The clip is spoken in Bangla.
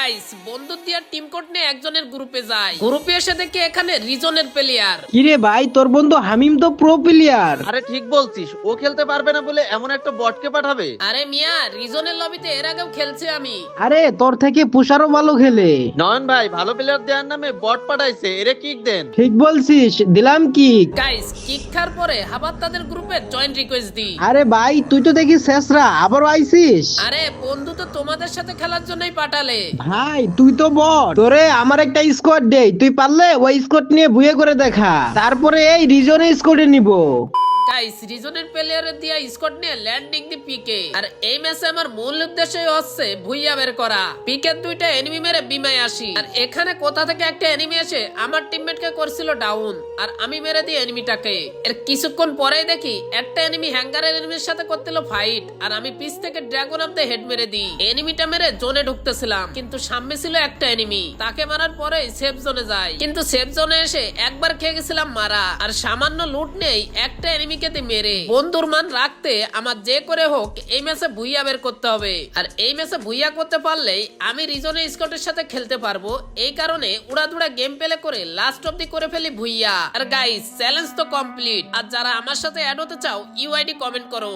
গাইস বন্ধু দিয়ার টিম কোড নিয়ে একজনের গ্রুপে যায়। গ্রুপে এসে দেখে এখানে রিজনের প্লেয়ার কিরে ভাই তোর বন্ধু হামিম তো প্রো প্লেয়ার আরে ঠিক বলছিস ও খেলতে পারবে না বলে এমন একটা বটকে পাঠাবে? আরে মিয়া রিজনের লবিতে এর আগেও খেলছে আমি। আরে তোর থেকে পুষারও ভালো খেলে। নয়ন ভাই ভালো প্লেয়ার দেওয়ার নামে বট পাঠাইছে এরে কিক দেন। ঠিক বলছিস দিলাম কি গাইস কিক খার পরে আবার তাদের গ্রুপে জয়েন রিকোয়েস্ট দিই। আরে ভাই তুই তো দেখি শেষরা আবারও আইছিস আরে বন্ধু তো তোমাদের সাথে খেলার জন্যই পাঠালে। ভাই, তুই তো বল তোরে আমার একটা স্কোয়াড দে তুই পারলে ওই স্কোয়াড নিয়ে বুয়ে করে দেখা। তারপরে এই রিজনে স্কোয়াডে নিব। গাইস রিজনের প্লেয়ারের দিয়া নিয়ে ল্যান্ডিং দি পিকে আর এই ম্যাচে আমার মূল উদ্দেশ্য হচ্ছে ভুইয়া বের করা। পিকের দুইটা এনিমি মেরে বিমায় আসি। আর এখানে কোথা থেকে একটা এনিমি এসে আমার টিমমেটকে করছিল ডাউন আর আমি মেরে দিই এনিমিটাকে এর কিছুক্ষণ পরেই দেখি একটা এনিমি হ্যাঙ্গারের এনিমির সাথে করছিল ফাইট আর আমি পিছ থেকে ড্রাগন অফ দ্য হেড মেরে দিই। এনিমিটা মেরে জোনে ঢুকতেছিলাম। কিন্তু সামনে ছিল একটা এনিমি তাকে মারার পরে সেফ জোনে যায় কিন্তু সেফ জোনে এসে একবার খেয়ে গেছিলাম মারা। আর সামান্য লুট নেই একটা এনিমিকে দিয়ে মেরে। বন্ধুর মান রাখতে আমার যে করে হোক, এই ম্যাচে ভুইয়া বের করতে হবে। আর এই ম্যাচে ভুইয়া করতে পারলেই আমি রিজনে স্কটের সাথে খেলতে পারব। এই কারণে উড়াধুড়া গেম প্লে করে লাস্ট অব্দি করে ফেলি ভুইয়া। আর গাইস চ্যালেঞ্জ তো কমপ্লিট আর যারা আমার সাথে অ্যাড হতে চাও ইউআইডি কমেন্ট করো।